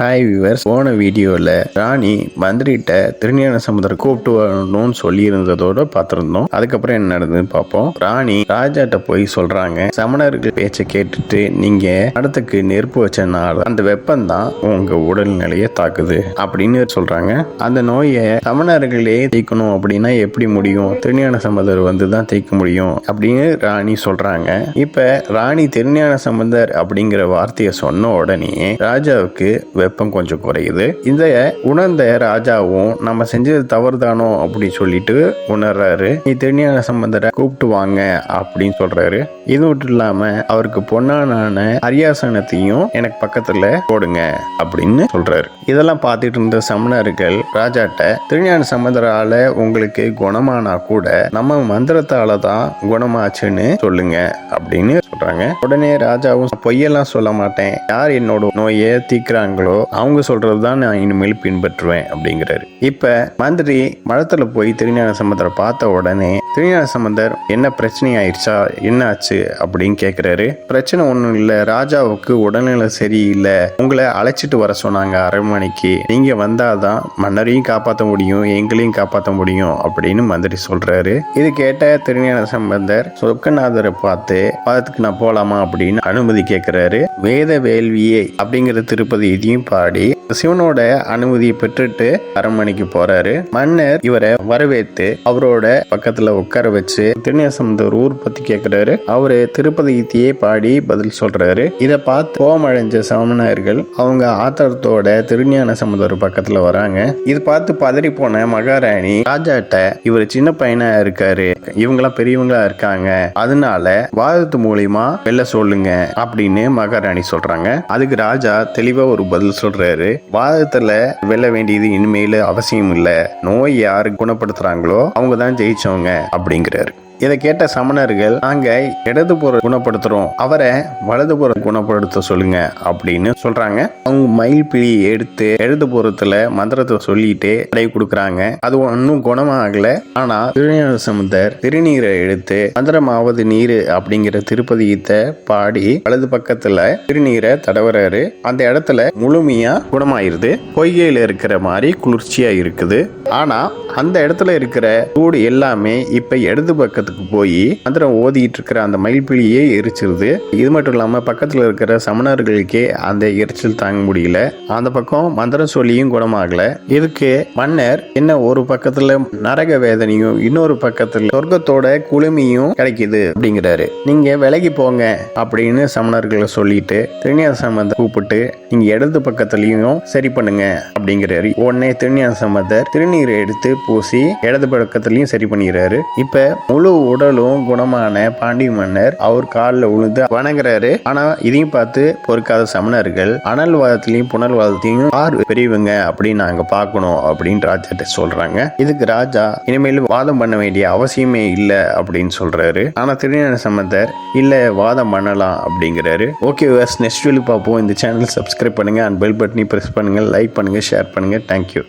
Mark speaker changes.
Speaker 1: Hi viewers போன வீடியோவில் ராணி மந்திரிட்ட திருஞான சமுதர் கூப்பிட்டு வரணும்னு சொல்லியிருந்ததோட பார்த்துருந்தோம். அதுக்கப்புறம் என்ன நடந்ததுன்னு பார்ப்போம். ராணி ராஜாட்ட போய் சொல்றாங்க. சமணர்கள் பேச்சை கேட்டுட்டு நீங்க இடத்துக்கு நெருப்பு வச்சனால அந்த வெப்பம் தான் உங்க உடல்நிலையை தாக்குது. அப்படின்னு சொல்றாங்க. அந்த நோயை சமணர்களே தீக்கணும் அப்படின்னா எப்படி முடியும்? திருஞான சம்பந்தர் வந்து தான் தீக்க முடியும் அப்படின்னு ராணி சொல்றாங்க. இப்ப ராணி திருஞான சம்பந்தர் அப்படிங்கிற வார்த்தையை சொன்ன உடனே ராஜாவுக்கு வெப்பம் கொஞ்சம் குறையுது. இந்த உணர்ந்த ராஜாவும் நம்ம செஞ்சது தவறுதானோ? அப்படின்னு சொல்லிட்டு உணர்றாரு. நீ திருஞான சம்பந்தரை கூப்பிட்டு வாங்க அப்படின்னு சொல்றாரு. இது மட்டும் இல்லாம அவருக்கு பொன்னான அரியாசனத்தையும் எனக்கு பக்கத்துல போடுங்க அப்படின்னு சொல்றாரு. இதெல்லாம் பார்த்துட்டு இருந்த சமணர்கள் ராஜாட்ட திருஞான சம்பந்தரால உங்களுக்கு குணமானா கூட நம்ம மந்திரத்தால தான் குணமாச்சுன்னு சொல்லுங்க அப்படின்னு சொல்றாங்க. உடனே ராஜாவும் பொய்யெல்லாம் சொல்ல மாட்டேன். யார் என்னோட நோயை தீக்குறாங்களோ அவங்க சொல்றது தான் நான் இனிமேல் பின்பற்றுவேன் அப்படிங்கிறாரு. இப்ப மந்திரி மடத்துல போய் திருஞான சம்பந்தரை பார்த்த உடனே திருஞான சம்பந்தர் என்ன பிரச்சனை ஆயிடுச்சா? என்ன ஆச்சு? அப்படின்னு கேட்குறாரு பிரச்சனை ஒன்றும் இல்லை. ராஜாவுக்கு உடல்நிலை சரியில்லை. உங்களை அழைச்சிட்டு வர சொன்னாங்க அரண்மனைக்கு. நீங்க வந்தாதான் மன்னரையும் காப்பாற்ற முடியும் எங்களையும் காப்பாற்ற முடியும் அப்படின்னு மந்திரி சொல்றாரு. இது கேட்ட திருஞான சம்பந்தர் சொக்கநாதரை பார்த்து அதுக்கு நான் போலாமா? அப்படின்னு அனுமதி கேட்கிறாரு வேத வேள்வியே அப்படிங்கிற திருப்பதி இதையும் பாடி சிவனோட அனுமதியை பெற்றுட்டு அரண்மனைக்கு போறாரு. மன்னர் இவரை வரவேற்று அவரோட பக்கத்துல உட்கார வச்சு திருநேசம்பந்தர் ஊர் பத்தி கேட்கிறாரு அவரு திருப்பதித்தையே பாடி பதில் சொல்றாரு. இதை பார்த்து கோமடைஞ்ச சமணர்கள் அவங்க ஆத்திரத்தோட திருஞான சமுதர் பக்கத்துல வராங்க. இது பார்த்து பதறி போன மகாராணி ராஜாட்ட இவர் சின்ன பையனா இருக்காரு. இவங்கெல்லாம் பெரியவங்களா இருக்காங்க. அதனால வாதத்து மூலியமா வெளில சொல்லுங்க அப்படின்னு மகாராணி சொல்றாங்க. அதுக்கு ராஜா தெளிவா ஒரு பதில் சொல்றாரு. வாதத்துல வெல்ல வேண்டியது இனிமேல் அவசியம் இல்லை. நோய் யாரு குணப்படுத்துறாங்களோ அவங்க தான் ஜெயிச்சவங்க அப்படிங்கிறாரு. இதை கேட்ட சமணர்கள் நாங்க இடதுபுற குணப்படுத்துறோம். அவரை வலதுபுற குணப்படுத்த சொல்லுங்க அப்படின்னு சொல்றாங்க. அவங்க மயில் பிழி எடுத்து இடதுபுறத்துல மந்திரத்தை சொல்லிட்டு அடை கொடுக்குறாங்க. அது ஒன்றும் குணமாகல. ஆனா திருநீர சமுதர் திருநீரை எடுத்து மந்திரமாவது நீர் அப்படிங்கிற திருப்பதியத்தை பாடி வலது பக்கத்துல திருநீரை தடவுறாரு. அந்த இடத்துல முழுமையா குணமாயிருது. பொய்கையில இருக்கிற மாதிரி குளிர்ச்சியா இருக்குது. ஆனா அந்த இடத்துல இருக்கிற சூடு எல்லாமே இப்ப இடது பக்கத்துக்கு போய் மந்திரம் ஓதிட்டு இருக்கிற அந்த மயில்பிழியே எரிச்சிருது. இது மட்டும் இல்லாம பக்கத்துல இருக்கிற சமணர்களுக்கே அந்த எரிச்சல் தாங்க முடியல. அந்த பக்கம் மந்திரம் சொல்லியும் குணமாகல. இதுக்கு மன்னர் என்ன ஒரு பக்கத்துல நரக வேதனையும் இன்னொரு பக்கத்துல சொர்க்கத்தோட குளுமையும் கிடைக்குது அப்படிங்கிறாரு. நீங்க விலகி போங்க அப்படின்னு சமணர்களை சொல்லிட்டு திருஞான சம்பந்தர் கூப்பிட்டு நீங்க இடது பக்கத்துலயும் சரி பண்ணுங்க அப்படிங்கிறாரு. உடனே திருஞான சம்பந்தர் திருநீரை எடுத்து பூசி இடது பக்கத்துலயும் சரி பண்ணிடுறாரு. இப்ப முழு உடலும் குணமான பாண்டிய மன்னர் அவர் காலில் விழுந்து வணங்குறாரு. ஆனா இதையும் பார்த்து பொறுக்காத சமணர்கள் அனல்வாதத்திலையும் புனல்வாதத்திலையும் யார் பெரியவங்க அப்படின்னு நாங்க பார்க்கணும் அப்படின்னு ராஜாட்ட சொல்றாங்க. இதுக்கு ராஜா இனிமேல் வாதம் பண்ண வேண்டிய அவசியமே இல்லை அப்படின்னு சொல்றாரு. ஆனா திருநேன சம்பந்தர் இல்ல வாதம் பண்ணலாம் அப்படிங்கிறாரு. ஓகே நெக்ஸ்ட் வீடியோ பார்ப்போம். இந்த சேனல் சப்ஸ்கிரைப் பண்ணுங்க. அண்ட் பெல் பட்டனை ப்ரெஸ் பண்ணுங்க லைக் பண்ணுங்க ஷேர் பண்ணுங்க. Thank you